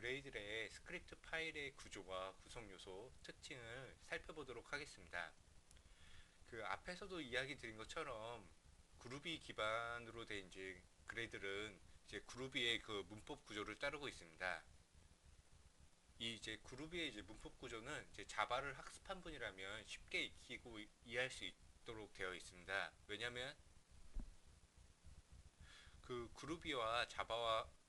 그레이들의 스크립트 파일의 구조와 구성 요소, 특징을 살펴보도록 하겠습니다. 그 앞에서도 이야기 드린 것처럼 그루비 기반으로 된 이제 그레이들은 이제 그루비의 그 문법 구조를 따르고 있습니다. 이 이제 그루비의 이제 문법 구조는 이제 자바를 학습한 분이라면 쉽게 익히고 이해할 수 있도록 되어 있습니다. 왜냐하면 그 그루비와 자바와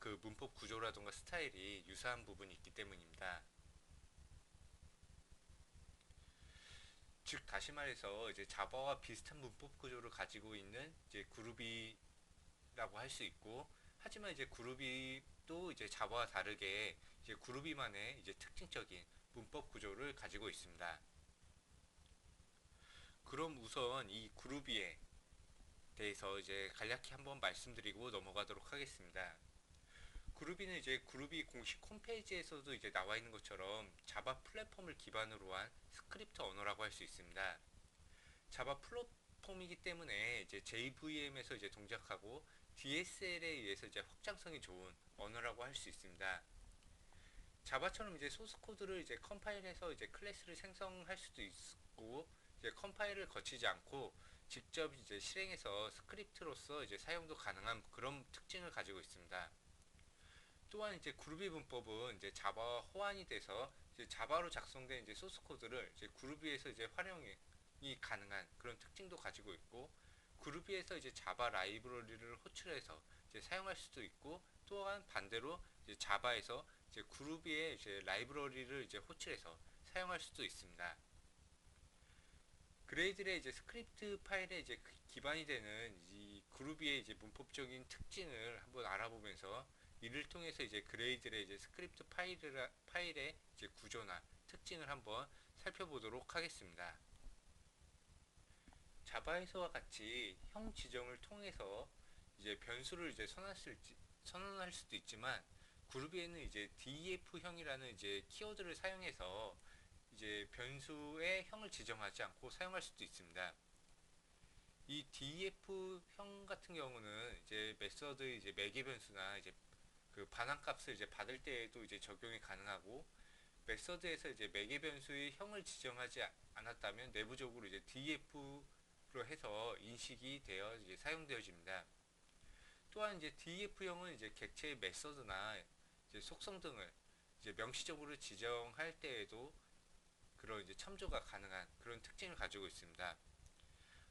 그 문법 구조라던가 스타일이 유사한 부분이 있기 때문입니다. 즉 다시 말해서 이제 자바와 비슷한 문법 구조를 가지고 있는 이제 그루비라고 할 수 있고 하지만 이제 그루비도 이제 자바와 다르게 이제 그루비만의 이제 특징적인 문법 구조를 가지고 있습니다. 그럼 우선 이 그루비에 대해서 이제 간략히 한번 말씀드리고 넘어가도록 하겠습니다. 그루비는 이제 그루비 공식 홈페이지에서도 이제 나와 있는 것처럼 자바 플랫폼을 기반으로 한 스크립트 언어라고 할 수 있습니다. 자바 플랫폼이기 때문에 이제 JVM에서 이제 동작하고 DSL에 의해서 이제 확장성이 좋은 언어라고 할 수 있습니다. 자바처럼 이제 소스 코드를 이제 컴파일해서 이제 클래스를 생성할 수도 있고 이제 컴파일을 거치지 않고 직접 이제 실행해서 스크립트로서 이제 사용도 가능한 그런 특징을 가지고 있습니다. 또한 이제 그루비 문법은 이제 자바와 호환이 돼서 이제 자바로 작성된 이제 소스 코드를 이제 그루비에서 이제 활용이 가능한 그런 특징도 가지고 있고 그루비에서 이제 자바 라이브러리를 호출해서 이제 사용할 수도 있고 또한 반대로 이제 자바에서 이제 그루비의 이제 라이브러리를 이제 호출해서 사용할 수도 있습니다. 그레이들의 이제 스크립트 파일에 이제 기반이 되는 이 그루비의 이제 문법적인 특징을 한번 알아보면서 이를 통해서 이제 그레이들의 이제 스크립트 파일을, 파일의 이제 구조나 특징을 한번 살펴보도록 하겠습니다. 자바에서와 같이 형 지정을 통해서 이제 변수를 이제 선언할 수도 있지만 그루비에는 이제 def형이라는 이제 키워드를 사용해서 이제 변수의 형을 지정하지 않고 사용할 수도 있습니다. 이 def형 같은 경우는 이제 메서드 이제 매개 변수나 이제 그 반환값을 이제 받을 때에도 이제 적용이 가능하고 메서드에서 이제 매개 변수의 형을 지정하지 않았다면 내부적으로 이제 def로 해서 인식이 되어 이제 사용되어집니다. 또한 이제 def형은 이제 객체의 메서드나 이제 속성 등을 이제 명시적으로 지정할 때에도 그런 이제 첨조가 가능한 그런 특징을 가지고 있습니다.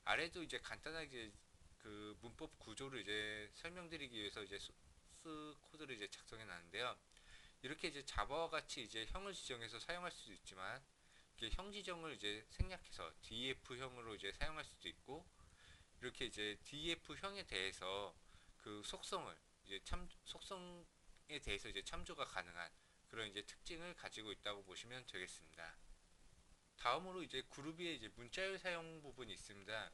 아래도 이제 간단하게 그 문법 구조를 이제 설명드리기 위해서 이제 소스 코드를 이제 작성해 놨는데요. 이렇게 이제 자바와 같이 이제 형을 지정해서 사용할 수도 있지만 형 지정을 이제 생략해서 def형으로 이제 사용할 수도 있고 이렇게 이제 def형에 대해서 그 속성을 이제 참 속성에 대해서 이제 참조가 가능한 그런 이제 특징을 가지고 있다고 보시면 되겠습니다. 다음으로 이제 그루비의 이제 문자열 사용 부분이 있습니다.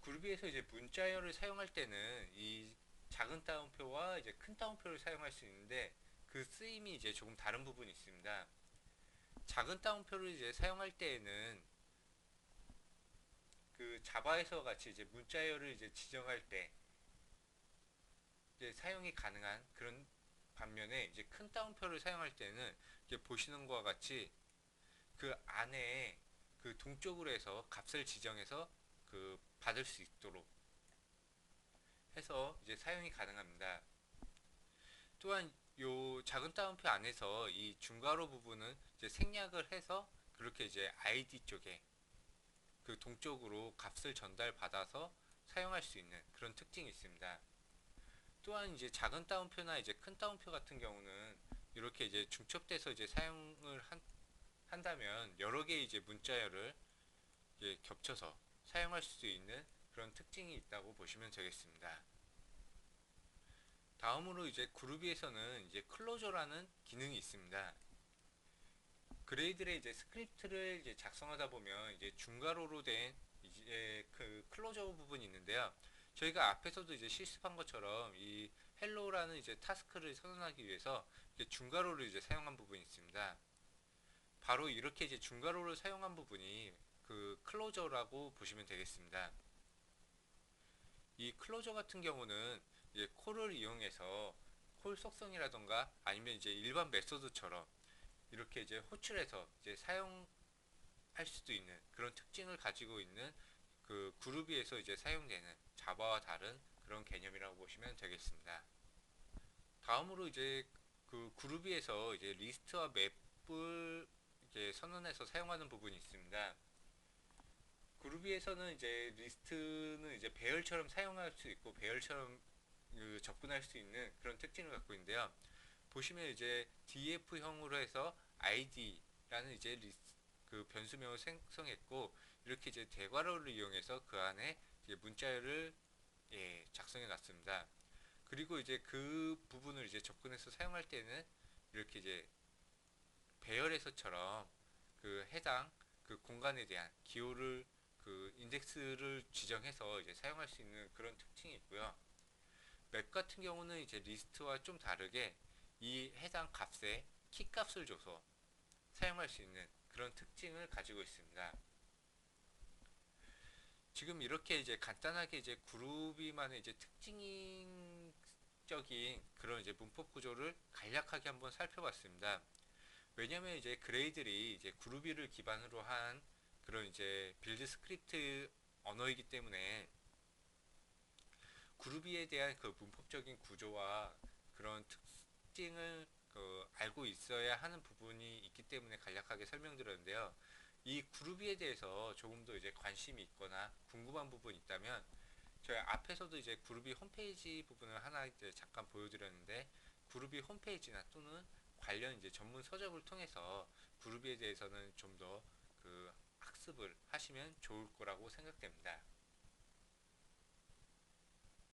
그루비에서 이제 문자열을 사용할 때는 이 작은 따옴표와 이제 큰 따옴표를 사용할 수 있는데 그 쓰임이 이제 조금 다른 부분이 있습니다. 작은 따옴표를 이제 사용할 때에는 그 자바에서 같이 이제 문자열을 이제 지정할 때 이제 사용이 가능한 그런 반면에 이제 큰 따옴표를 사용할 때는 이제 보시는 것과 같이 그 안에 그 동쪽으로 해서 값을 지정해서 그 받을 수 있도록 해서 이제 사용이 가능합니다. 또한 요 작은 따옴표 안에서 이 중괄호 부분은 이제 생략을 해서 그렇게 이제 id 쪽에 그 동쪽으로 값을 전달받아서 사용할 수 있는 그런 특징이 있습니다. 또한 이제 작은 따옴표나 이제 큰 따옴표 같은 경우는 이렇게 이제 중첩돼서 이제 사용을 한, 한다면 여러 개의 이제 문자열을 이제 겹쳐서 사용할 수 있는 그런 특징이 있다고 보시면 되겠습니다. 다음으로 이제 그루비에서는 이제 클로저라는 기능이 있습니다. 그레이들의 이제 스크립트를 이제 작성하다 보면 이제 중괄호로 된 이제 그 클로저 부분이 있는데요. 저희가 앞에서도 이제 실습한 것처럼 이 헬로라는 이제 타스크를 선언하기 위해서 이제 중괄호를 이제 사용한 부분이 있습니다. 바로 이렇게 이제 중괄호를 사용한 부분이 그 클로저라고 보시면 되겠습니다. 이 클로저 같은 경우는 이제 콜을 이용해서 콜 속성이라던가 아니면 이제 일반 메소드처럼 이렇게 이제 호출해서 이제 사용할 수도 있는 그런 특징을 가지고 있는 그 그루비에서 이제 사용되는 자바와 다른 그런 개념이라고 보시면 되겠습니다. 다음으로 이제 그 그루비에서 이제 리스트와 맵을 이제 선언해서 사용하는 부분이 있습니다. 그루비에서는 이제 리스트는 이제 배열처럼 사용할 수 있고 배열처럼 그 접근할 수 있는 그런 특징을 갖고 있는데요. 보시면 이제 df형으로 해서 id라는 이제 리스트 그 변수명을 생성했고 이렇게 이제 대괄호를 이용해서 그 안에 이제 문자를 예, 작성해 놨습니다. 그리고 이제 그 부분을 이제 접근해서 사용할 때는 이렇게 이제 배열에서처럼 그 해당 그 공간에 대한 기호를 그 인덱스를 지정해서 이제 사용할 수 있는 그런 특징이 있고요. 맵 같은 경우는 이제 리스트와 좀 다르게 이 해당 값에 키 값을 줘서 사용할 수 있는 그런 특징을 가지고 있습니다. 지금 이렇게 이제 간단하게 이제 그룹이만의 이제 특징적인 그런 이제 문법 구조를 간략하게 한번 살펴봤습니다. 왜냐면 이제 그레이들이 이제 그루비를 기반으로 한 그런 이제 빌드 스크립트 언어이기 때문에 그루비에 대한 그 문법적인 구조와 그런 특징을 그 알고 있어야 하는 부분이 있기 때문에 간략하게 설명드렸는데요. 이 그루비에 대해서 조금 더 이제 관심이 있거나 궁금한 부분이 있다면 저희 앞에서도 이제 그루비 홈페이지 부분을 하나 이제 잠깐 보여드렸는데 그루비 홈페이지나 또는 관련 이제 전문 서적을 통해서 그루비에 대해서는 좀 더 그 학습을 하시면 좋을 거라고 생각됩니다.